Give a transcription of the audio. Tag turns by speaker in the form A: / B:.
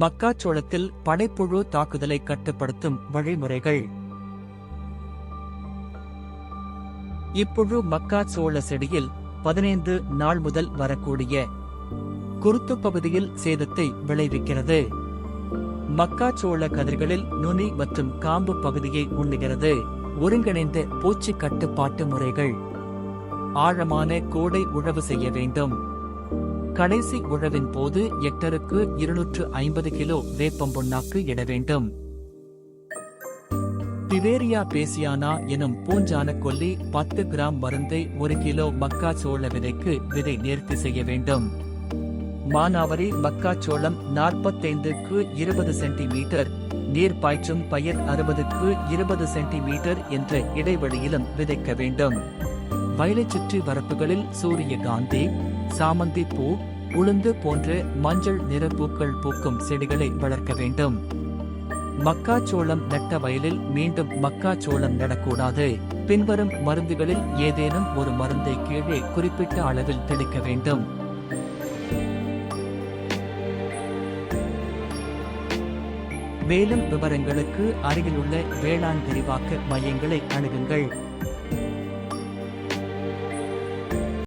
A: மக்காச்சோளத்தில் படைப்புழு தாக்குதலை கட்டுப்படுத்தும் வழிமுறைகள். இப்புழு மக்காச்சோள செடியில் பதினைந்து நாள் முதல் வரக்கூடிய குருத்து பகுதியில் சேதத்தை விளைவிக்கிறது. மக்காச்சோள கதிர்களில் நுனி மற்றும் காம்பு பகுதியை உண்ணுகிறது. ஒருங்கிணைந்த பூச்சி கட்டுப்பாட்டு முறைகள். ஆழமான கோடை உழவு செய்ய வேண்டும். கடைசி உழவின் போது ஹெக்டருக்கு இருநூற்று ஐம்பது கிலோ வேப்பம் புண்ணாக்கு இட வேண்டும். பிவேரியா பேசியானா எனும் பூஞ்சான கொல்லி பத்து கிராம் மருந்தை ஒரு கிலோ மக்காச்சோள விதைக்கு விதை நேர்த்தி செய்ய வேண்டும். மானாவரி மக்காச்சோளம் நாற்பத்தைந்துக்கு இருபது சென்டிமீட்டர் நீர் பாய்ச்சும் பயிர் அறுபதுக்கு இருபது சென்டிமீட்டர் என்ற இடைவெளியிலும் விதைக்க வேண்டும். வயலைச் சுற்றி வரப்புகளில் சூரியகாந்தி சாமந்தி பூ உளுந்து போன்ற மஞ்சள் நிற பூக்கள் பூக்கும் செடிகளை வளர்க்க வேண்டும். மக்காச்சோளம் நட்ட வயலில் மீண்டும் மக்காச்சோளம் நடக்கூடாது. பின்வரும் மருந்துகளில் ஏதேனும் ஒரு மருந்தை கீழே குறிப்பிட்ட அளவில் தெளிக்க வேண்டும். மேலும் விவரங்களுக்கு அருகிலுள்ள வேளாண் விரிவாக்க மையங்களை அணுகுங்கள்.